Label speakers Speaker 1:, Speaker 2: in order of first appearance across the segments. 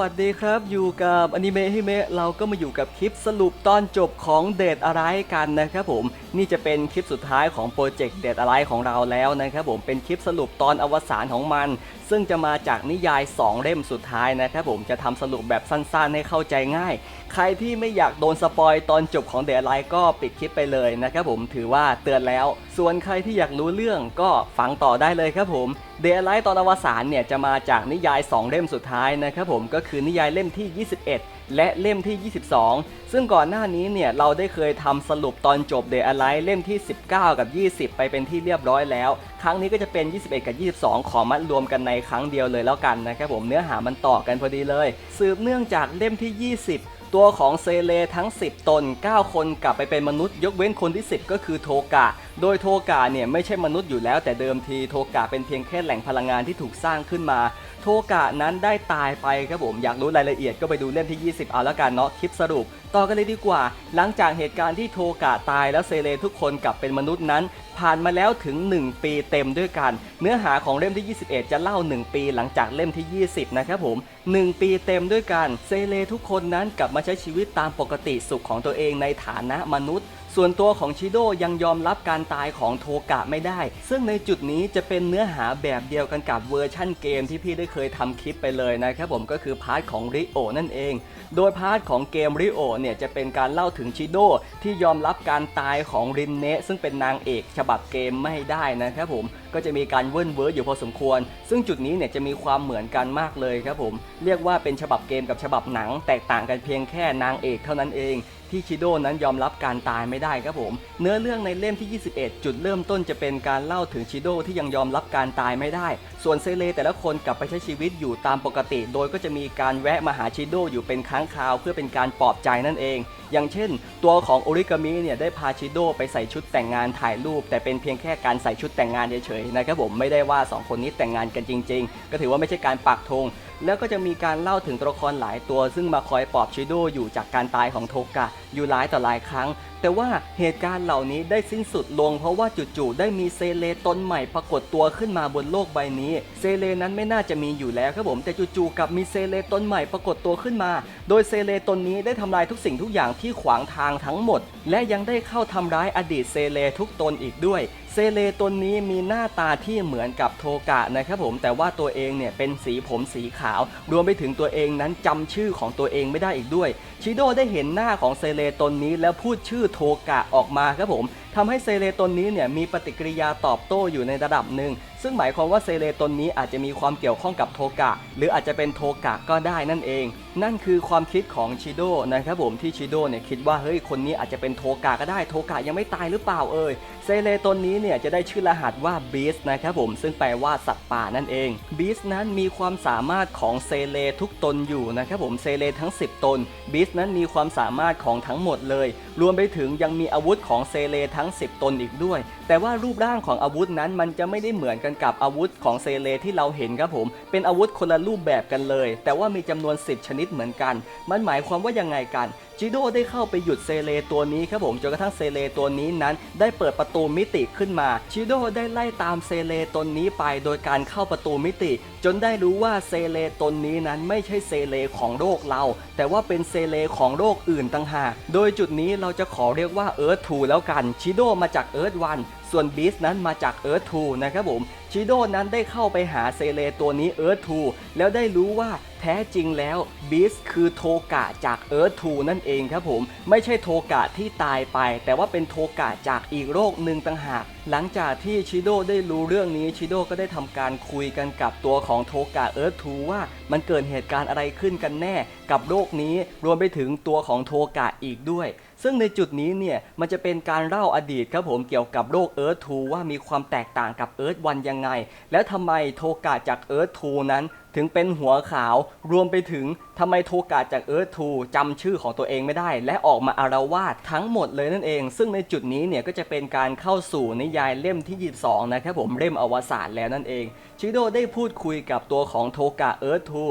Speaker 1: วัสดีครับ อยู่กับอนิเมะฮิเมะเราก็มาอยู่กับคลิปสรุปตอนจบของเดทอะไรกันนะครับผม นี่จะเป็นคลิปสุดท้ายของโปรเจกต์เดทอะไรของเราแล้วนะครับผมเป็นคลิปสรุปตอนอวสานของมัน ซึ่งจะมาจากนิยาย 2 เล่มสุดท้ายนะครับผมจะทำสรุปแบบสั้นๆให้เข้าใจง่าย ใครที่ไม่อยากโดนสปอยตอนจบของเดทไลก็ปิดคลิปไปเลยนะครับผมถือว่าเตือนแล้ว ส่วนใครที่อยากรู้เรื่องก็ฟังต่อได้เลยครับผมเดทไลตอนอวสานเนี่ยจะมาจากนิยาย 2 เล่มสุดท้ายนะครับผมก็คือนิยายเล่มที่ 21และเล่มที่ 22 ซึ่งก่อนหน้านี้เนี่ยเราได้เคยทำสรุปตอนจบเดทไลเล่มที่ 19 กับ 20 ไปเป็นที่เรียบร้อยแล้ว ครั้งนี้ก็จะเป็น 21 กับ 22 ขอมัดรวมกันในครั้งเดียวเลยแล้วกันนะครับผมเนื้อหามันต่อกันพอดีเลย สืบเนื่องจากเล่มที่ 20 ตัวของเซเลทั้ง 10 ตน 9 คนกลับไปเป็นมนุษย์ ยกเว้นคนที่ 10 ก็คือโทกะ โดยโทกะเนี่ยไม่ใช่มนุษย์อยู่แล้วแต่เดิมทีโทกะเป็นเพียงแค่แหล่งพลังงานที่ถูกสร้างขึ้นมา โทกะนั้นได้ตายไปครับผมอยากรู้รายละเอียดก็ไปดูเล่มที่ 20 เอาแล้วกันเนาะคลิปสรุป ต่อกันเลยดีกว่า หลังจากเหตุการณ์ที่โทกะตายแล้วเซเลทุกคนกลับเป็นมนุษย์นั้น ผ่านมาแล้วถึง 1 ปีเต็มด้วยกัน เนื้อหาของเล่มที่ 21 จะเล่า 1 ปีหลังจากเล่มที่ 20 นะครับผม 1 ปีเต็มด้วยกันเซเลทุกคนนั้นกลับมาใช้ชีวิตตามปกติสุขของตัวเองในฐานะมนุษย์ ส่วนตัวของชิโดยังยอมรับการตายของโทกะไม่ได้ ซึ่งในจุดนี้จะเป็นเนื้อหาแบบเดียวกันกับเวอร์ชั่นเกมที่พี่ได้เคยทำคลิปไปเลยนะครับผมก็คือพาร์ทของริโอนั่นเอง โดยพาร์ทของเกมริโอเนี่ยจะเป็นการเล่าถึงชิโดที่ยอมรับการตายของรินเนะซึ่งเป็นนางเอกฉบับเกมไม่ได้นะครับผมก็จะมีการเวิ้นเว้ออยู่พอสมควร ซึ่งจุดนี้เนี่ยจะมีความเหมือนกันมากเลยครับผม เรียกว่าเป็นฉบับเกมกับฉบับหนัง แตกต่างกันเพียงแค่นางเอกเท่านั้นเอง ที่ชิโดนั้นยอมรับการตายไม่ได้ครับผม เนื้อเรื่องในเล่มที่ 21 จุดเริ่มต้นจะเป็นการเล่าถึงชิโดที่ยังยอมรับการตายไม่ได้ ส่วนเซเลแต่ละคนกลับไปใช้ชีวิตอยู่ตามปกติ โดยก็จะมีการแวะมาหาชิโดอยู่เป็นครั้งคราวเพื่อเป็นการปลอบใจนั่นเอง อย่างเช่น ตัวของโอริกามิเนี่ยได้พาชิโดไปใส่ชุดแต่งงานถ่ายรูป แต่เป็นเพียงแค่การใส่ชุดแต่งงานเฉยๆนะครับผมไม่ได้ว่าสองคนนี้แต่งงานกันจริง ๆ ก็ถือว่าไม่ใช่การปักธง แล้วก็จะมีการเล่าถึงตัวละครหลายตัวซึ่งมาคอยปลอบชิโดอยู่จากการตายของโทกะอยู่หลายต่อหลายครั้ง แต่ว่าเหตุการณ์เหล่านี้ได้สิ้นสุดลง เพราะว่าจู่ๆได้มีเซเลตนใหม่ปรากฏตัวขึ้นมาบนโลกใบนี้ เซเลนั้นไม่น่าจะมีอยู่แล้วครับผมแต่จู่ๆกับมีเซเลตนใหม่ปรากฏตัวขึ้นมา โดยเซเลตนนี้ได้ทำลายทุกสิ่งทุกอย่างที่ขวางทางทั้งหมด และยังได้เข้าทำร้ายอดีตเซเลทุกตนอีกด้วย เซเลตนนี้มีหน้าตาที่เหมือนกับโทกะนะครับผมแต่ว่าตัวเองเนี่ยเป็นสีผมสีขาว รวมไปถึงตัวเองนั้นจำชื่อของตัวเองไม่ได้อีกด้วย ชิโดได้เห็นหน้าของเซเลตนนี้แล้วพูดชื่อโทกะออกมาครับผม ทำให้เซเลตนนี้เนี่ยมีปฏิกิริยาตอบโต้อยู่ในระดับหนึ่ง ซึ่งหมายความว่าเซเลตนนี้อาจจะมีความเกี่ยวข้องกับโทกะ หรืออาจจะเป็นโทกะก็ได้นั่นเอง นั่นคือความคิดของชิโดนะครับผมที่ชิโดเนี่ยคิดว่าเฮ้ยคนนี้อาจจะเป็นโทกะก็ได้โทกะยังไม่ตายหรือเปล่าเอ่ยเซเลตนนี้เนี่ยจะได้ชื่อรหัสว่าบีสนะครับผมซึ่งแปลว่าสัตว์ป่านั่นเองบีสนั้นมีความสามารถของเซเลทุกตนอยู่นะครับผมเซเลทั้ง 10 ตนบีสนั้นมีความสามารถของทั้งหมดเลย รวมไปถึงยังมีอาวุธของเซเลทั้งั้ง 10 ตนอีกด้วย แต่ว่ารูปร่างของอาวุธนั้นมันจะไม่ได้เหมือนกันกับอาวุธของเซเลที่เราเห็นครับผม เป็นอาวุธคนละรูปแบบกันเลย แต่ว่ามีจำนวน 10 ชนิดเหมือนกัน มันหมายความว่ายังไงกัน จิโดได้เข้าไปหยุดเซเลตัวนี้ครับผมจนกระทั่งเซเลตัวนี้นั้น ได้เปิดประตูมิติขึ้นมาชิโดได้ไล่ตามเซเลตนนี้ไปโดยการเข้าประตูมิติ จนได้รู้ว่าเซเลตนนี้นั้นไม่ใช่เซเลของโลกเรา แต่ว่าเป็นเซเลของโลกอื่นต่างหากโดยจุดนี้เราจะขอเรียกว่าเอิร์ธทูแล้วกันชิโดมาจากเอิร์ธวัน ส่วนบีสนั้นมาจากเอิร์ธทูนะครับผมชิโดนั้นได้เข้าไปหาเซเลตัวนี้เอิร์ธทูแล้วได้รู้ว่าแท้จริงแล้วบีสคือโทกะจากเอิร์ธทูนั่นเองครับผม ไม่ใช่โทกะที่ตายไป แต่ว่าเป็นโทกะจากอีกโลกหนึ่งต่างหาก หลังจากที่ชิโดได้รู้เรื่องนี้ชิโดก็ได้ทำการคุยกันกับตัวของโทกะเอิร์ธทูว่ามันเกิดเหตุการณ์อะไรขึ้นกันแน่กับโลกนี้รวมไปถึงตัวของโทกะอีกด้วย ซึ่งในจุดนี้เนี่ยมันจะเป็นการเล่าอดีตครับผมเกี่ยวกับโลกเอิร์ธทูว่ามีความแตกต่างกับเอิร์ธวันยังไง แล้วทำไมโทกาจากเอิร์ธทูนั้นถึงเป็นหัวขาวรวมไปถึงทำไมโทกะจากเอิร์ธทูจำชื่อของตัวเองไม่ได้ และออกมาอารวาสทั้งหมดเลยนั่นเอง ซึ่งในจุดนี้เนี่ยก็จะเป็นการเข้าสู่นิยายเล่มที่ 22 นะครับผมเล่มอวสานแล้วนั่นเองชิโดได้พูดคุยกับตัวของโทกะเอิร์ธทู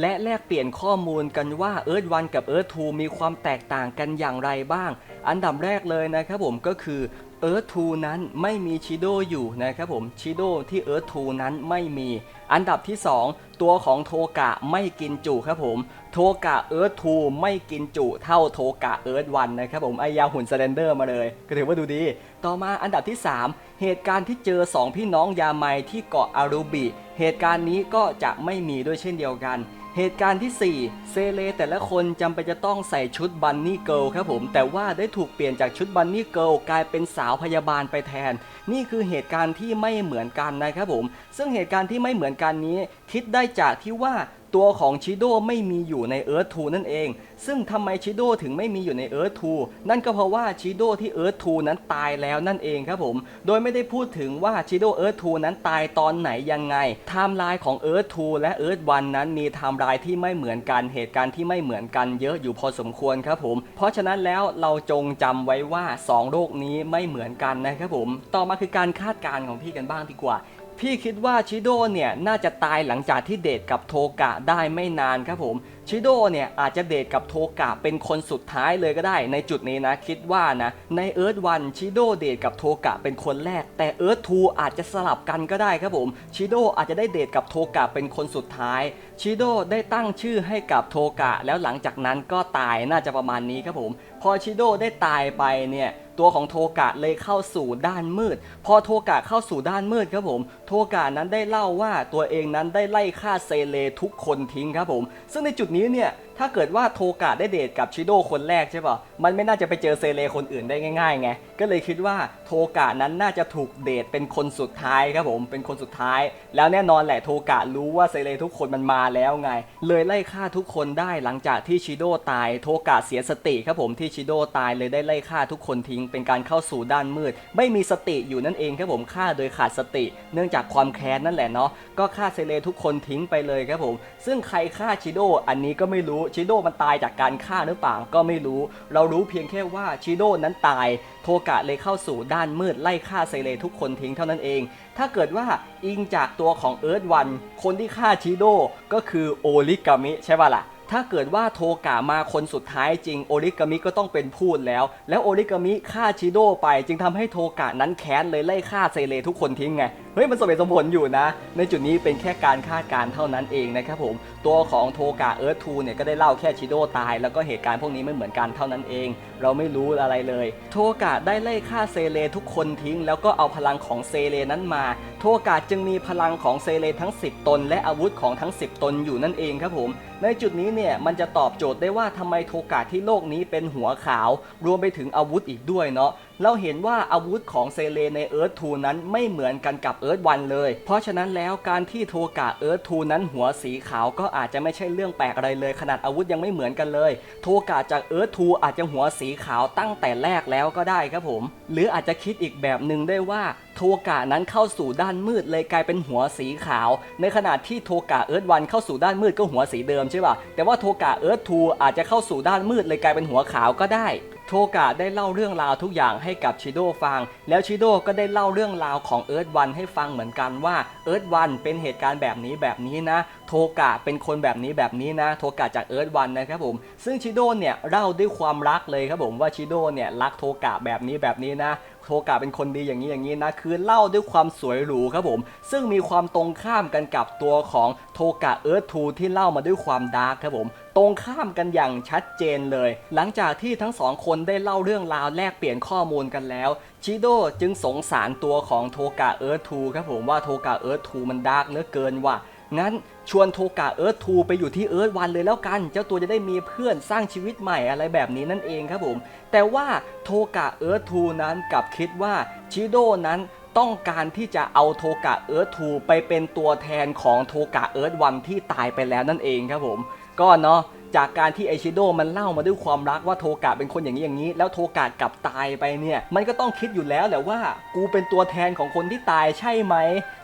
Speaker 1: และแลกเปลี่ยนข้อมูลกันว่าเอิร์ธวันกับเอิร์ธทูมีความแตกต่างกันอย่างไรบ้าง อันดับแรกเลยนะครับผมก็คือ เอิร์ธทูนั้นไม่มีชิโดอยู่นะครับผมชิโดที่เอิร์ธทูนั้นไม่มี อันดับที่ 2 ตัวของโทกะไม่กินจุครับผม โทกะเอิร์ธทูไม่กินจุเท่าโทกะเอิร์ธวันนะครับผมไอยาหุ่นสแลนเดอร์มาเลย ก็ถือว่าดูดี ต่อมาอันดับที่ 3 เหตุการณ์ที่เจอ 2 พี่น้องยาไมที่เกาะอารูบิ เหตุการณ์นี้ก็จะไม่มีด้วยเช่นเดียวกัน เหตุการณ์ที่ 4 เซเลแต่ละคนจำเป็นจะต้องใส่ชุดบันนี่เกิลครับผมแต่ว่าได้ถูกเปลี่ยนจากชุดบันนี่เกิลกลายเป็นสาวพยาบาลไปแทน นี่คือเหตุการณ์ที่ไม่เหมือนกันนะครับผม ซึ่งเหตุการณ์ที่ไม่เหมือนกันนี้คิดได้จากที่ว่า ตัวของชิโดไม่มีอยู่ในเอิร์ธทูนั่นเอง ซึ่งทำไมชิโดถึงไม่มีอยู่ในเอิร์ธทูนั่นก็เพราะว่าชิโดที่เอิร์ธทูนั้นตายแล้วนั่นเองครับผม โดยไม่ได้พูดถึงว่าชิโดเอิร์ธทูนั้นตายตอนไหนยังไงไทม์ไลน์ของเอิร์ธทูและเอิร์ธวันนั้นมีไทม์ไลน์ที่ไม่เหมือนกันเหตุการณ์ที่ไม่เหมือนกันเยอะอยู่พอสมควรครับผม เพราะฉะนั้นแล้วเราจงจำไว้ว่า 2 โลกนี้ไม่เหมือนกันนะครับผม ต่อมาคือการคาดการณ์ของพี่กันบ้างดีกว่า พี่คิดว่าชิโดเนี่ยน่าจะตายหลังจากที่เดทกับโทกะได้ไม่นานครับผมชิโดเนี่ยอาจจะเดทกับโทกะเป็นคนสุดท้ายเลยก็ได้ ในจุดนี้นะคิดว่านะในเอิร์ธวันชิโดเดทกับโทกะเป็นคนแรก แต่เอิร์ธทูอาจจะสลับกันก็ได้ครับผมชิโดอาจจะได้เดทกับโทกะเป็นคนสุดท้ายชิโดได้ตั้งชื่อให้กับโทกะ แล้วหลังจากนั้นก็ตายน่าจะประมาณนี้ครับผม อชิโดได้ตายไปเนี่ยตัวของโทกะเลยเข้าสู่ด้านมืด พอโทกะเข้าสู่ด้านมืดครับผม โทกะนั้นได้เล่าว่าตัวเองนั้นได้ไล่ฆ่าเซเลทุกคนทิ้งครับผม ซึ่งในจุดนี้เนี่ย ถ้าเกิดว่าโทกะได้เดทกับชิโดคนแรกใช่ป่ะ มันไม่น่าจะไปเจอเซเลคนอื่นได้ง่ายๆไง ก็เลยคิดว่าโทกะนั้นน่าจะถูกเดทเป็นคนสุดท้ายครับผม เป็นคนสุดท้าย แล้วแน่นอนแหละโทกะรู้ว่าเซเลทุกคนมันมาแล้วไง เลยไล่ฆ่าทุกคนได้หลังจากที่ชิโดตาย โทกะเสียสติครับผมที่ชิโดตายเลยได้ไล่ฆ่าทุกคนทิ้ง เป็นการเข้าสู่ด้านมืด ไม่มีสติอยู่นั่นเองครับผมฆ่าโดยขาดสติ เนื่องจากความแค้นนั่นแหละเนาะ ก็ฆ่าเซเลทุกคนทิ้งไปเลยครับผม ซึ่งใครฆ่าชิโดอันนี้ก็ไม่รู้ชิโดมันตายจากการฆ่าหรือเปล่าก็ไม่รู้ เรารู้เพียงแค่ว่าชิโดนั้นตาย โทกะเลยเข้าสู่ด้านมืดไล่ฆ่าเซเลทุกคนทิ้งเท่านั้นเอง ถ้าเกิดว่าอิงจากตัวของเอิร์ธวัน คนที่ฆ่าชิโดก็คือโอริกามิใช่ป่ะล่ะ ถ้าเกิดว่าโทกะมาคนสุดท้ายจริงโอริกามิก็ต้องเป็นพูดแล้ว แล้วโอริกามิฆ่าชิโดไป จึงทำให้โทกะนั้นแค้นเลยไล่ฆ่าเซเลทุกคนทิ้งไง เฮ้ยมันสมเหตุสมผลอยู่นะ ในจุดนี้เป็นแค่การคาดการเท่านั้นเองนะครับผม ตัวของโทกะเอิร์ธทูเนี่ยก็ได้เล่าแค่ชิโดตาย แล้วก็เหตุการณ์พวกนี้ไม่เหมือนกันเท่านั้นเองเราไม่รู้อะไรเลยโทกะได้ไล่ฆ่าเซเลทุกคนทิ้ง แล้วก็เอาพลังของเซเลนั้นมา โทกะจึงมีพลังของเซเลทั้ง 10 ตน และอาวุธของทั้ง 10 ตนอยู่นั่นเองครับผม ในจุดนี้เนี่ยมันจะตอบโจทย์ได้ว่าทำไมโทกะที่โลกนี้เป็นหัวขาว รวมไปถึงอาวุธอีกด้วยเนาะ เราเห็นว่าอาวุธของเซเลในเอิร์ธทูนั้นไม่เหมือนกันกับเอิร์ธวันเลย เพราะฉะนั้นแล้วการที่โทกะเอิร์ธทูนั้นหัวสีขาวก็อาจจะไม่ใช่เรื่องแปลกอะไรเลย ขนาดอาวุธยังไม่เหมือนกันเลย โทกะจากเอิร์ธทูอาจจะหัวสีขาวตั้งแต่แรกแล้วก็ได้ครับผม หรืออาจจะคิดอีกแบบหนึ่งได้ว่าโทกะนั้นเข้าสู่ด้านมืดเลยกลายเป็นหัวสีขาว ในขณะที่โทกะเอิร์ธวันเข้าสู่ด้านมืดก็หัวสีเดิมใช่ป่ะแต่ว่าโทกะเอิร์ธทูอาจจะเข้าสู่ด้านมืดเลยกลายเป็นหัวขาวก็ได้ โทกะได้เล่าเรื่องราวทุกอย่างให้กับชิโดฟัง แล้วชิโดก็ได้เล่าเรื่องราวของเอิร์ธวันให้ฟังเหมือนกันว่าเอิร์ธวันเป็นเหตุการณ์แบบนี้แบบนี้นะ โทกะเป็นคนแบบนี้แบบนี้นะ โทกะจากเอิร์ธวันนะครับผม ซึ่งชิโดเนี่ยเล่าด้วยความรักเลยครับผมว่าชิโดเนี่ยรักโทกะแบบนี้แบบนี้นะ โทกะเป็นคนดีอย่างนี้อย่างนี้นะคือเล่าด้วยความสวยหรูครับผม ซึ่งมีความตรงข้ามกันกับตัวของโทกะเอิร์ธทูที่เล่ามาด้วยความดาร์กครับผมตรงข้ามกันอย่างชัดเจนเลย หลังจากที่ทั้งสองคนได้เล่าเรื่องราวแลกเปลี่ยนข้อมูลกันแล้วชิโดจึงสงสารตัวของโทกะเอิร์ธทูครับผมว่าโทกะเอิร์ธทูมันดาร์กเหลือเกินว่ะงั้น ชวนโทกะเอิร์ธทูไปอยู่ที่เอิร์ธวันเลยแล้วกัน เจ้าตัวจะได้มีเพื่อนสร้างชีวิตใหม่อะไรแบบนี้นั่นเองครับผม แต่ว่าโทกะเอิร์ธทูนั้นกลับคิดว่าชิโดนั้นต้องการที่จะเอาโทกะเอิร์ธทูไปเป็นตัวแทนของโทกะเอิร์ธวันที่ตายไปแล้วนั่นเองครับผม ก็เนาะ จากการที่ไอชิโดมันเล่ามาด้วยความรักว่าโทกะเป็นคนอย่างนี้อย่างนี้ แล้วโทกะกลับตายไปเนี่ยมันก็ต้องคิดอยู่แล้วแหละว่ากูเป็นตัวแทนของคนที่ตายใช่ไหม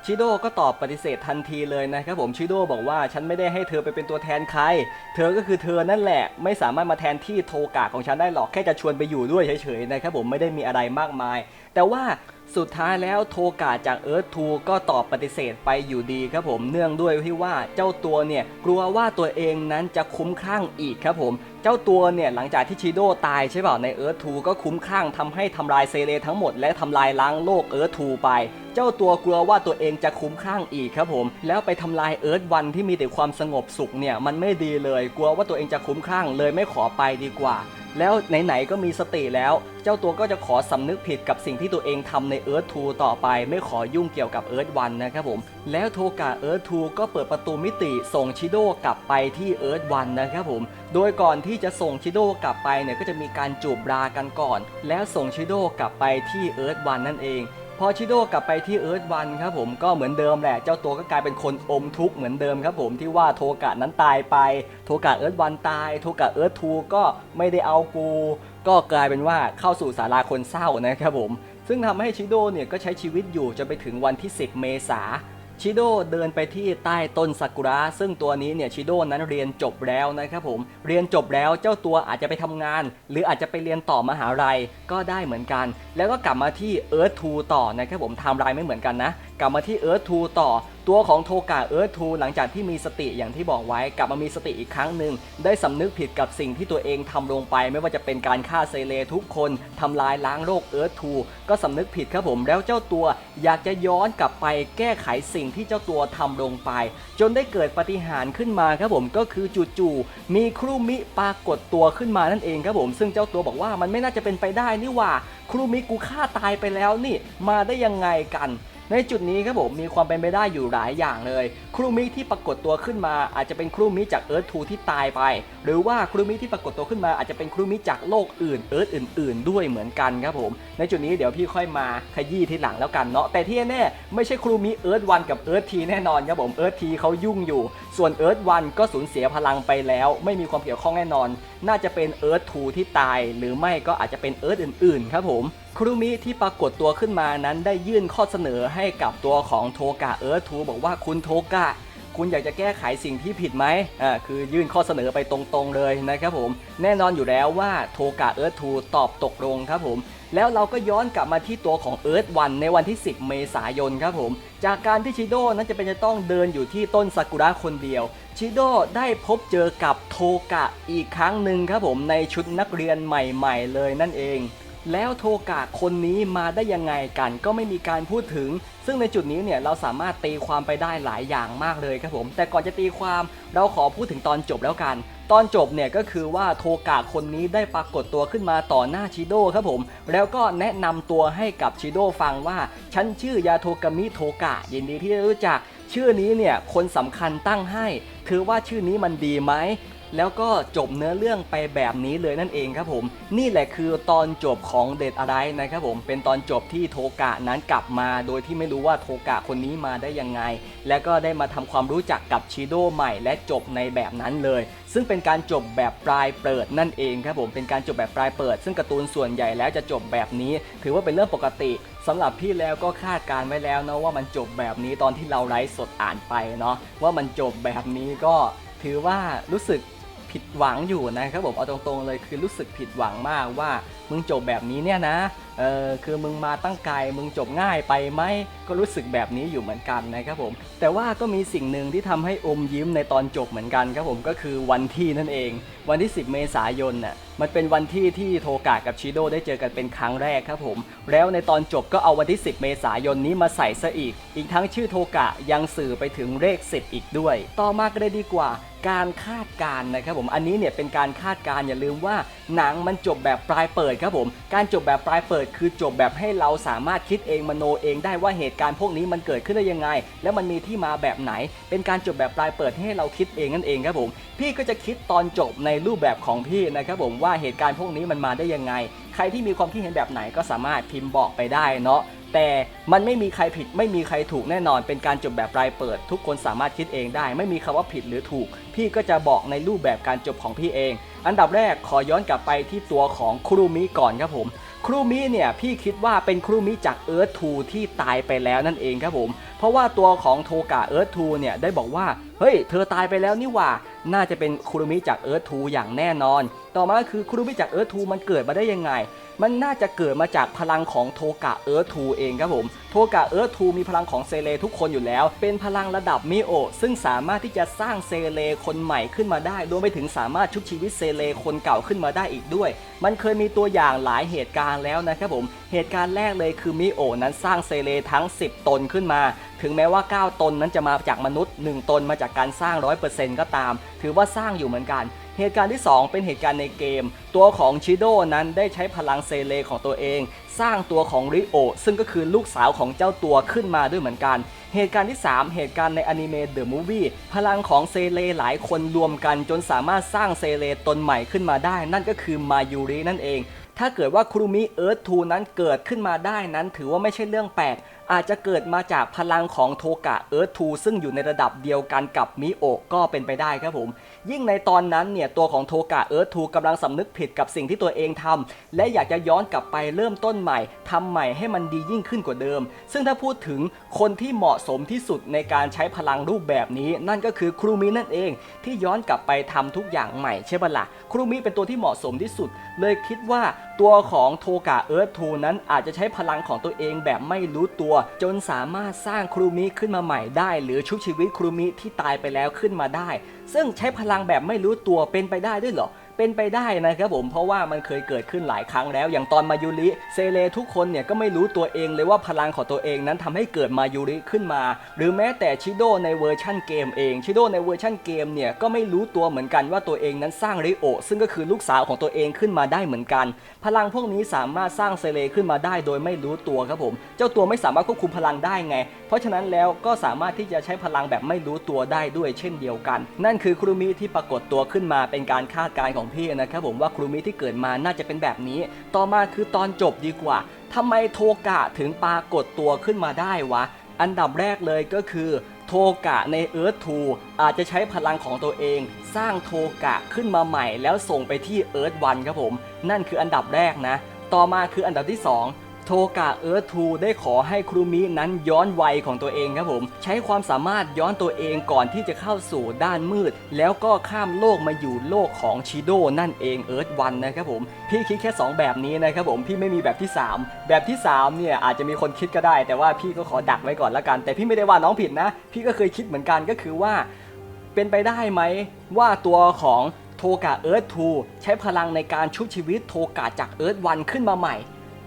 Speaker 1: ชิโดก็ตอบปฏิเสธทันทีเลยนะครับผมชิโดบอกว่าฉันไม่ได้ให้เธอไปเป็นตัวแทนใคร เธอก็คือเธอนั่นแหละ ไม่สามารถมาแทนที่โทกะของฉันได้หรอกแค่จะชวนไปอยู่ด้วยเฉยๆนะครับผมไม่ได้มีอะไรมากมาย แต่ว่าสุดท้ายแล้วโทกาจากเอิร์ธทูก็ตอบปฏิเสธไปอยู่ดีครับผมเนื่องด้วยที่ว่าเจ้าตัวเนี่ยกลัวว่าตัวเองนั้นจะคุ้มคลั่งอีกครับผม เจ้าตัวเนี่ยหลังจากที่ชิโดตายใช่เปล่าในเอิร์ธทูก็คุ้มคลั่งทำให้ทำลายเซเลทั้งหมดและทำลายล้างโลกเอิร์ธทูไป เจ้าตัวกลัวว่าตัวเองจะคุ้มคลั่งอีกครับผม แล้วไปทำลายเอิร์ธวันที่มีแต่ความสงบสุขเนี่ยมันไม่ดีเลย กลัวว่าตัวเองจะคุ้มคลั่งเลยไม่ขอไปดีกว่าแล้วไหนๆก็มีสติแล้ว เจ้าตัวก็จะขอสำนึกผิดกับสิ่งที่ตัวเองทำในเอิร์ธทูต่อไป ไม่ขอยุ่งเกี่ยวกับเอิร์ธวันนะครับผม แล้วโทกะเอิร์ธทูก็เปิดประตูมิติส่งชิโดกลับไปที่เอิร์ธวันนะครับผม โดยก่อนที่ที่จะส่งชิโดกลับไปเนี่ยก็จะมีการจูบรากันก่อน แล้วส่งชิโดกลับไปที่เอิร์ธวันนั่นเอง พอชิโดกลับไปที่เอิร์ธวันครับผมก็เหมือนเดิมแหละ เจ้าตัวก็กลายเป็นคนอมทุกข์เหมือนเดิมครับผมที่ว่าโทกะนั้นตายไป โทกะเอิร์ธวันตาย โทกะเอิร์ธทูก็ไม่ได้เอากู ก็กลายเป็นว่าเข้าสู่สาราคนเศร้านะครับผม ซึ่งทำให้ชิโดเนี่ยก็ใช้ชีวิตอยู่จนไปถึงวันที่ 10 เมษา ชิโดเดินไปที่ใต้ต้นซากุระซึ่งตัวนี้เนี่ยชิโดนั้นเรียนจบแล้วนะครับผมเรียนจบแล้วเจ้าตัวอาจจะไปทำงาน หรืออาจจะไปเรียนต่อมหาลัยก็ได้เหมือนกัน แล้วก็กลับมาที่เอิร์ธทูต่อนะครับผมไทม์ไลน์ไม่เหมือนกันนะกลับมาที่เอิร์ธทูต่อ ตัวของโทกะเอิร์ธทูหลังจากที่มีสติอย่างที่บอกไว้ กลับมามีสติอีกครั้งหนึ่ง ได้สำนึกผิดกับสิ่งที่ตัวเองทำลงไป ไม่ว่าจะเป็นการฆ่าเซเลทุกคนทำลายล้างโลกเอิร์ธทูก็สำนึกผิดครับผมแล้วเจ้าตัวอยากจะย้อนกลับไปแก้ไขสิ่งที่เจ้าตัวทำลงไป จนได้เกิดปฏิหารขึ้นมาครับผมก็คือจู่ๆมีครูมิปรากฏตัวขึ้นมานั่นเองครับผม ซึ่งเจ้าตัวบอกว่ามันไม่น่าจะเป็นไปได้นี่ว่า ครูมิกูฆ่าตายไปแล้วนี่มาได้ยังไงกัน ในจุดนี้ครับผมมีความเป็นไปได้อยู่หลายอย่างเลย ครูมิที่ปรากฏตัวขึ้นมาอาจจะเป็นครูมิจากเอิร์ธทูที่ตายไป หรือว่าครูมิที่ปรากฏตัวขึ้นมาอาจจะเป็นครูมิจากโลกอื่นเอิร์ธอื่น ๆ ด้วยเหมือนกันครับผม ในจุดนี้เดี๋ยวพี่ค่อยมาขยี้ทีหลังแล้วกันเนาะแต่ที่แน่ไม่ใช่ครูมิเอิร์ธวันกับเอิร์ธทีแน่นอนครับผมเอิร์ธทีเขายุ่งอยู่ ส่วนเอิร์ธวันก็สูญเสียพลังไปแล้ว ไม่มีความเกี่ยวข้องแน่นอน น่าจะเป็นเอิร์ธทูที่ตาย หรือไม่ก็อาจจะเป็นเอิร์ธอื่นๆครับผม ครูมิที่ปรากฏตัวขึ้นมานั้นได้ยื่นข้อเสนอให้กับตัวของโทกะเอิร์ธทูบอกว่าคุณโทกะคุณอยากจะแก้ไขสิ่งที่ผิดไหมอ่าคือยื่นข้อเสนอไปตรงๆเลยนะครับผม แน่นอนอยู่แล้วว่าโทกะเอิร์ธทูตอบตกลงครับผม แล้วเราก็ย้อนกลับมาที่ตัวของเอิร์ธวันในวันที่ 10 เมษายนครับผม จากการที่ชิโดนั้นจะเป็นจะต้องเดินอยู่ที่ต้นซากุระคนเดียว ชิโดได้พบเจอกับโทกะอีกครั้งหนึ่งครับผมในชุดนักเรียนใหม่ ๆ เลยนั่นเอง แล้วโทกะคนนี้มาได้ยังไงกันก็ไม่มีการพูดถึง ซึ่งในจุดนี้เนี่ยเราสามารถตีความไปได้หลายอย่างมากเลยครับผม แต่ก่อนจะตีความเราขอพูดถึงตอนจบแล้วกัน ตอนจบเนี่ยก็คือว่าโทกะคนนี้ได้ปรากฏตัวขึ้นมาต่อหน้าชิโดครับผม แล้วก็แนะนำตัวให้กับชิโดฟังว่า ฉันชื่อยาโทกามิโทกะยินดีที่ได้รู้จัก ชื่อนี้เนี่ยคนสำคัญตั้งให้ ถือว่าชื่อนี้มันดีไหม แล้วก็จบเนื้อเรื่องไปแบบนี้เลยนั่นเองครับผม นี่แหละคือตอนจบของเดดอะไรนะครับผมเป็นตอนจบที่โทกะนั้นกลับมา โดยที่ไม่รู้ว่าโทกะคนนี้มาได้ยังไง แล้วก็ได้มาทำความรู้จักกับชิโดใหม่ และจบในแบบนั้นเลย ซึ่งเป็นการจบแบบปลายเปิดนั่นเองครับผมเป็นการจบแบบปลายเปิด ซึ่งการ์ตูนส่วนใหญ่แล้วจะจบแบบนี้ ถือว่าเป็นเรื่องปกติสำหรับพี่แล้วก็คาดการไว้แล้วนะว่ามันจบแบบนี้ตอนที่เราไลฟ์สดอ่านไปเนาะว่ามันจบแบบนี้ก็ถือว่ารู้สึก ผิดหวังอยู่นะครับผมเอาตรงๆเลยคือรู้สึกผิดหวังมากว่ามึงจบแบบนี้เนี่ยนะเออคือมึงมาตั้งไกลมึงจบง่ายไปไหมก็รู้สึกแบบนี้อยู่เหมือนกันนะครับผม แต่ว่าก็มีสิ่งหนึ่งที่ทำให้อมยิ้มในตอนจบเหมือนกันครับผมก็คือวันที่นั่นเอง วันที่ 10 เมษายนน่ะมันเป็นวันที่ที่โทกะกับชิโดได้เจอกันเป็นครั้งแรกครับผม แล้วในตอนจบก็เอาวันที่ 10 เมษายนนี้มาใส่ซะอีก อีกทั้งชื่อโทกะยังสื่อไปถึงเลข 10 อีกด้วย ต่อมาก็เลยดีกว่าการคาดการณ์นะครับผมอันนี้เนี่ยเป็นการคาดการณ์อย่าลืมว่าหนังมันจบแบบปลายเปิดครับผม การจบแบบปลายเปิดคือจบแบบให้เราสามารถคิดเองมโนเองได้ว่าเหตุการณ์พวกนี้มันเกิดขึ้นได้ยังไง แล้วมันมีที่มาแบบไหน เป็นการจบแบบปลายเปิดให้เราคิดเองนั่นเองครับผม พี่ก็จะคิดตอนจบในรูปแบบของพี่นะครับผมว่าเหตุการณ์พวกนี้มันมาได้ยังไง ใครที่มีความคิดเห็นแบบไหนก็สามารถพิมพ์บอกไปได้เนาะ แต่มันไม่มีใครผิดไม่มีใครถูกแน่นอน เป็นการจบแบบปลายเปิด ทุกคนสามารถคิดเองได้ ไม่มีคำว่าผิดหรือถูก พี่ก็จะบอกในรูปแบบการจบของพี่เอง อันดับแรกขอย้อนกลับไปที่ตัวของครูมิก่อนครับผมครูมิเนี่ยพี่คิดว่าเป็นครูมิจากเอิร์ธทูที่ตายไปแล้วนั่นเองครับผม เพราะว่าตัวของโทกะเอิร์ธทูเนี่ยได้บอกว่า เฮ้ย เธอตายไปแล้วนี่หว่า น่าจะเป็นคุรุมิจากเอิร์ธทูอย่างแน่นอน ต่อมาคือคุรุมิจากเอิร์ธทูมันเกิดมาได้ยังไง มันน่าจะเกิดมาจากพลังของโทกะเอิร์ธทูเองครับผม โทกะเอิร์ธทูมีพลังของเซเลทุกคนอยู่แล้ว เป็นพลังระดับมิโอซึ่งสามารถที่จะสร้างเซเลคนใหม่ขึ้นมาได้รวมไปถึงสามารถชุบชีวิตเซเลคนเก่าขึ้นมาได้อีกด้วย มันเคยมีตัวอย่างหลายเหตุการณ์แล้วนะครับผม เหตุการณ์แรกเลยคือมิโอนั้นสร้างเซเลทั้ง 10 ตนขึ้นมา ถึงแม้ว่า 9 ตนนั้นจะมาจากมนุษย์ 1 ตนมาจากการสร้าง 100%ก็ตาม ถือว่าสร้างอยู่เหมือนกัน เหตุการณ์ที่ 2 เป็นเหตุการณ์ในเกม ตัวของชิโดนั้นได้ใช้พลังเซเลของตัวเอง สร้างตัวของริโอซึ่งก็คือลูกสาวของเจ้าตัวขึ้นมาด้วยเหมือนกัน เหตุการณ์ที่ 3 เหตุการณ์ในอนิเมะเดอะมูฟวี่พลังของเซเลหลายคนรวมกันจนสามารถสร้างเซเลตนใหม่ขึ้นมาได้ นั่นก็คือมายูรินั่นเอง ถ้าเกิดว่าคุรุมิเอิร์ธทูนั้นเกิดขึ้นมาได้นั้น ถือว่าไม่ใช่เรื่องแปลก อาจจะเกิดมาจากพลังของโทกะเอิร์ธทูซึ่งอยู่ในระดับเดียวกันกับมิโอะก็เป็นไปได้ครับผม ยิ่งในตอนนั้นเนี่ยตัวของโทกะเอิร์ธทูกำลังสำนึกผิดกับสิ่งที่ตัวเองทำและอยากจะย้อนกลับไปเริ่มต้นใหม่ทำใหม่ให้มันดียิ่งขึ้นกว่าเดิม ซึ่งถ้าพูดถึงคนที่เหมาะสมที่สุดในการใช้พลังรูปแบบนี้ นั่นก็คือครูมินั่นเอง ที่ย้อนกลับไปทำทุกอย่างใหม่ใช่ปะละ่ะครูมิเป็นตัวที่เหมาะสมที่สุด เลยคิดว่าตัวของโทกะเอิร์ธทูนั้นอาจจะใช้พลังของตัวเองแบบไม่รู้ตัว จนสามารถสร้างครูมิขึ้นมาใหม่ได้ หรือชุบชีวิตครูมิที่ตายไปแล้วขึ้นมาได้ซึ่งใช้พลังแบบไม่รู้ตัวเป็นไปได้ด้วยเหรอ เป็นไปได้นะครับผมเพราะว่ามันเคยเกิดขึ้นหลายครั้งแล้ว อย่างตอนมายูริเซเลทุกคนเนี่ยก็ไม่รู้ตัวเองเลยว่าพลังของตัวเองนั้นทำให้เกิดมายูริขึ้นมา หรือแม้แต่ชิโดในเวอร์ชั่นเกมเองชิโดในเวอร์ชั่นเกมเนี่ยก็ไม่รู้ตัวเหมือนกันว่าตัวเองนั้นสร้างริโอซึ่งก็คือลูกสาวของตัวเองขึ้นมาได้เหมือนกัน พลังพวกนี้สามารถสร้างเซเลขึ้นมาได้โดยไม่รู้ตัวครับผม เจ้าตัวไม่สามารถควบคุมพลังได้ไง เพราะฉะนั้นแล้วก็สามารถที่จะใช้พลังแบบไม่รู้ตัวได้ด้วยเช่นเดียวกัน นั่นคือครูมิที่ปรากฏตัวขึ้นมาเป็นการคาดการณ์ของพี่นะครับผมว่าครูมิที่เกิดมาน่าจะเป็นแบบนี้ ต่อมาคือตอนจบดีกว่าทำไมโทกะถึงปรากฏตัวขึ้นมาได้วะ อันดับแรกเลยก็คือโทกะในเอิร์ธทูอาจจะใช้พลังของตัวเอง สร้างโทกะขึ้นมาใหม่ แล้วส่งไปที่เอิร์ธวันครับผม นั่นคืออันดับแรกนะ ต่อมาคืออันดับที่ 2 โทกะเอิร์ธทูได้ขอให้ครูมินั้นย้อนวัยของตัวเองครับผม ใช้ความสามารถย้อนตัวเองก่อนที่จะเข้าสู่ด้านมืด แล้วก็ข้ามโลกมาอยู่โลกของชิโดนั่นเองเอิร์ธวันนะครับผม พี่คิดแค่ 2 แบบนี้นะครับผม พี่ไม่มีแบบที่ 3 แบบที่3เนี่ยอาจจะมีคนคิดก็ได้ แต่ว่าพี่ก็ขอดักไว้ก่อนละกัน แต่พี่ไม่ได้ว่าน้องผิดนะ พี่ก็เคยคิดเหมือนกันก็คือว่า เป็นไปได้ไหมว่าตัวของโทกะเอิร์ธทูใช้พลังในการชุบชีวิตโทกะจากเอิร์ธวันขึ้นมาใหม่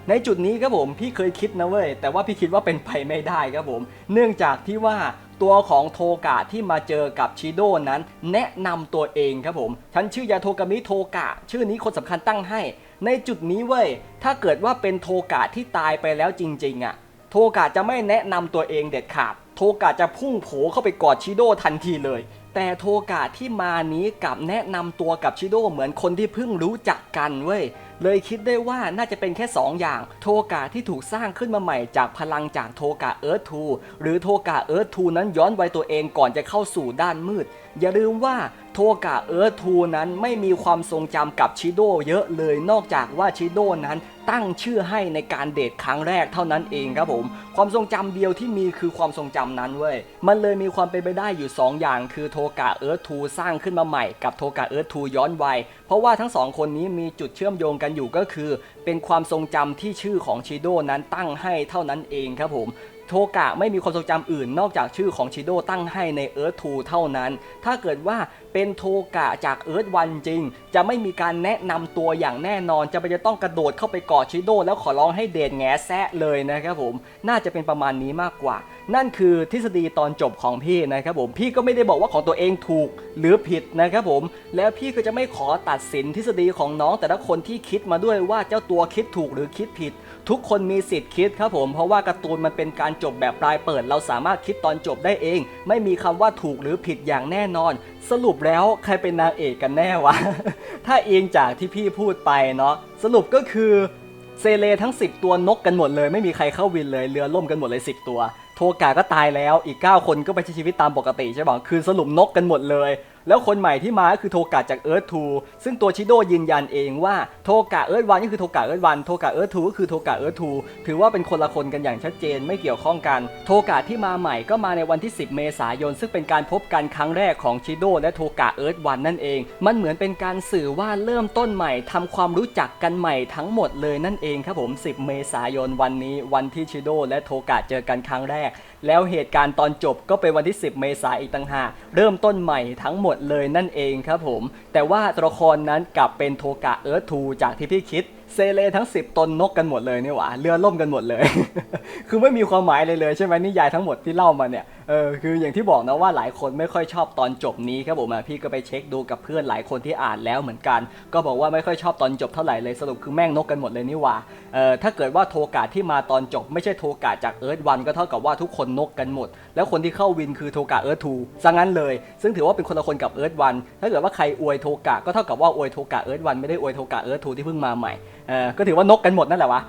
Speaker 1: ในจุดนี้ครับผมพี่เคยคิดนะเว้ยแต่ว่าพี่คิดว่าเป็นไปไม่ได้ครับผม เนื่องจากที่ว่าตัวของโทกะที่มาเจอกับชิโดนั้น แนะนำตัวเองครับผมฉันชื่อยาโทกามิโทกะ ชื่อนี้คนสำคัญตั้งให้ ในจุดนี้เว้ยถ้าเกิดว่าเป็นโทกะที่ตายไปแล้วจริงๆอะ่ะโทกะจะไม่แนะนำตัวเองเด็ดขาดโทกะจะพุ่งโผเข้าไปกอดชิโดทันทีเลย แต่โทกะที่มานี้กลับแนะนำตัวกับชิโดเหมือนคนที่เพิ่งรู้จักกันเว้ย เลยคิดได้ว่าน่าจะเป็นแค่ 2 อย่าง โทกาที่ถูกสร้างขึ้นมาใหม่จากพลังจากโทกาเอิร์ธทูหรือโทกาเอิร์ธทูนั้นย้อนวัยตัวเองก่อนจะเข้าสู่ด้านมืด อย่าลืมว่า โทกะเอิร์ธทูนั้นไม่มีความทรงจำกับชิโดเยอะเลยนอกจากว่าชิโดนั้นตั้งชื่อให้ในการเดทครั้งแรกเท่านั้นเองครับผม ความทรงจำเดียวที่มีคือความทรงจำนั้นเว้ย มันเลยมีความเป็นไปได้อยู่ 2 อย่าง คือโทกะเอิร์ธทูสร้างขึ้นมาใหม่กับโทกะเอิร์ธทูย้อนวัย เพราะว่าทั้งสองคนนี้มีจุดเชื่อมโยงกันอยู่ก็คือ เป็นความทรงจำที่ชื่อของชิโดนั้นตั้งให้เท่านั้นเองครับผม โทกะไม่มีความทรงจำอื่นนอกจากชื่อของชิโดตั้งให้ในเอิร์ธทูเท่านั้น ถ้าเกิดว่าเป็นโทกะจากเอิร์ธวันจริง จะไม่มีการแนะนำตัวอย่างแน่นอน จะไปจะต้องกระโดดเข้าไปกอดชิโดแล้วขอร้องให้เดทแงแซะเลยนะครับผม น่าจะเป็นประมาณนี้มากกว่า นั่นคือทฤษฎีตอนจบของพี่นะครับผม พี่ก็ไม่ได้บอกว่าของตัวเองถูกหรือผิดนะครับผม แล้วพี่ก็จะไม่ขอตัดสินทฤษฎีของน้องแต่ละคนที่คิดมาด้วยว่าเจ้าตัวคิดถูกหรือคิดผิด ทุกคนมีสิทธิ์คิดครับผมเพราะว่าการ์ตูนมันเป็นการจบแบบปลายเปิด เราสามารถคิดตอนจบได้เอง ไม่มีคำว่าถูกหรือผิดอย่างแน่นอน สรุปแล้วใครเป็นนางเอกกันแน่วะ ถ้าเองจากที่พี่พูดไปเนาะสรุปก็คือเซเลทั้ง 10 ตัวนกกันหมดเลย ไม่มีใครเข้าวินเลยเรือล่มกันหมดเลย 10 ตัว โทกาก็ตายแล้วอีก 9 คนก็ไปใช้ชีวิตตามปกติใช่ป่ะคือสรุปนกกันหมดเลย แล้วคนใหม่ที่มาก็คือโทกะจากเอิร์ธทูซึ่งตัวชิโดยืนยันเองว่าโทกะเอิร์ธวันก็คือโทกะเอิร์ธวันโทกะเอิร์ธทูก็คือโทกะเอิร์ธทูถือว่าเป็นคนละคนกันอย่างชัดเจนไม่เกี่ยวข้องกัน โทกะที่มาใหม่ก็มาในวันที่ 10 เมษายน ซึ่งเป็นการพบกันครั้งแรกของชิโดและโทกะเอิร์ธวันนั่นเอง มันเหมือนเป็นการสื่อว่าเริ่มต้นใหม่ทำความรู้จักกันใหม่ทั้งหมดเลยนั่นเองครับผม 10 เมษายนวันนี้วันที่ชิโดและโทกะเจอกันครั้งแรก แล้วเหตุการณ์ตอนจบก็เป็นวันที่ 10 เมษายนอีกต่างหากเริ่มต้นใหม่ทั้งหมดเลยนั่นเองครับผม แต่ว่าตัวละครนั้นกลับเป็นโทกะเอิร์ธทูจากที่พี่คิดเซเลทั้ง 10 ตนนกกันหมดเลยนี่หว่าเรือล่มกันหมดเลย คือไม่มีความหมายเลยเลยใช่ไหมนิยายทั้งหมดที่เล่ามาเนี่ยเออคืออย่างที่บอกนะว่าหลายคนไม่ค่อยชอบตอนจบนี้ครับผมอะพี่ก็ไปเช็คดูกับเพื่อนหลายคนที่อ่านแล้วเหมือนกัน ก็บอกว่าไม่ค่อยชอบตอนจบเท่าไหร่เลยสรุปคือแม่งนกกันหมดเลยนี่หว่าเออถ้าเกิดว่าโทกะที่มาตอนจบ ไม่ใช่โทกะจากเอิร์ธวันก็เท่ากับว่าทุกคนนกกันหมด แล้วคนที่เข้าวินคือโทกะเอิร์ธทูซะงั้นเลย ซึ่งถือว่าเป็นคนละคนกับเอิร์ธวันถ้าเกิดว่าใครอวยโทกะก็เท่ากับว่าอวยโทกะเอิร์ธวันไม่ได้อวยโทกะเอิร์ธทูที่เพิ่งมาใหม่เออก็ถือว่านกกันหมดนั่นแหละวะ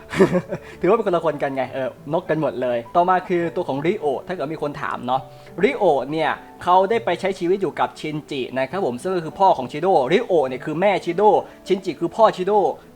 Speaker 1: ถือว่าเป็นคนละคนกันไงเออนกกันหมดเลย ต่อมาคือตัวของริโอถ้าเกิดมีคนถามเนาะริโอเนี่ยเขาได้ไปใช้ชีวิตอยู่กับชินจินะครับผมซึ่งก็คือพ่อของชิโดริโอเนี่ยคือแม่ชิโดชินจิคือพ่อชิโด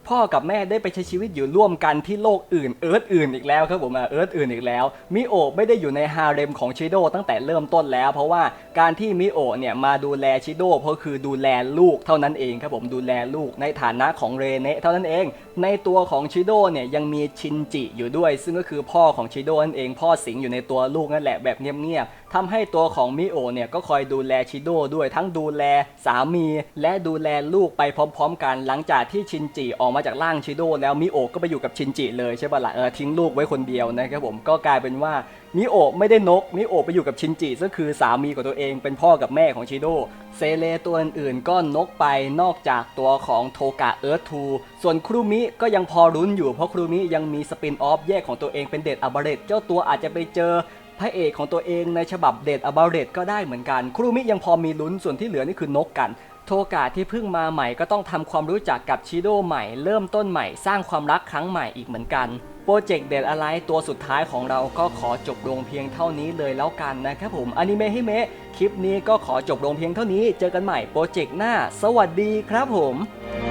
Speaker 1: พ่อกับแม่ได้ไปใช้ชีวิตอยู่ร่วมกันที่โลกอื่นเอิร์ธอื่นอีกแล้วครับผมเอิร์ธอื่นอีกแล้วมิโอะไม่ได้อยู่ในฮาเร็มของชิโดตั้งแต่เริ่มต้นแล้ว เพราะว่าการที่มิโอะเนี่ยมาดูแลชิโดเพราะคือดูแลลูกเท่านั้นเองครับผมดูแลลูกในฐานะของเรเนะเท่านั้นเอง ในตัวของชิโดเนี่ยยังมีชินจิอยู่ด้วย ซึ่งก็คือพ่อของชิโดนั่นเองพ่อสิงอยู่ในตัวลูกนั่นแหละแบบเงียบๆทำให้ตัวของมิโอเนี่ยก็คอยดูแลชิโดด้วยทั้งดูแลสามี และดูแลลูกไปพร้อมๆ กัน หลังจากที่ชินจิออกมาจากร่างชิโดแล้วมิโอก็ไปอยู่กับชินจิเลยใช่ปะล่ะเออทิ้งลูกไว้คนเดียวนะครับผมก็กลายเป็นว่ามิโอไม่ได้นกมิโอไปอยู่กับชินจิซึ่งคือสามีของตัวเองเป็นพ่อกับแม่ของชิโดเซเลตัวอื่นๆก็นกไปนอกจากตัวของโทกะเอิร์ธทูส่วนครูมิก็ยังพอรุ้นอยู่เพราะครูมิยังมีสปินออฟแยกของตัวเองเป็นเดดอับเรตเจ้าตัวอาจจะไปเจอ พระเอกของตัวเองในฉบับเดดอับเรตก็ได้เหมือนกัน ครูมิยังพอมีลุ้นส่วนที่เหลือนี่คือนกกันโทกะที่เพิ่งมาใหม่ก็ต้องทำความรู้จักกับชิโดใหม่ เริ่มต้นใหม่สร้างความรักครั้งใหม่อีกเหมือนกัน โปรเจกต์เดดอะไรตัวสุดท้ายของเราก็ขอจบลงเพียงเท่านี้เลยแล้วกันนะครับผมอนิเมะฮิเมะคลิปนี้ก็ขอจบลงเพียงเท่านี้ เจอกันใหม่โปรเจกต์หน้า สวัสดีครับผม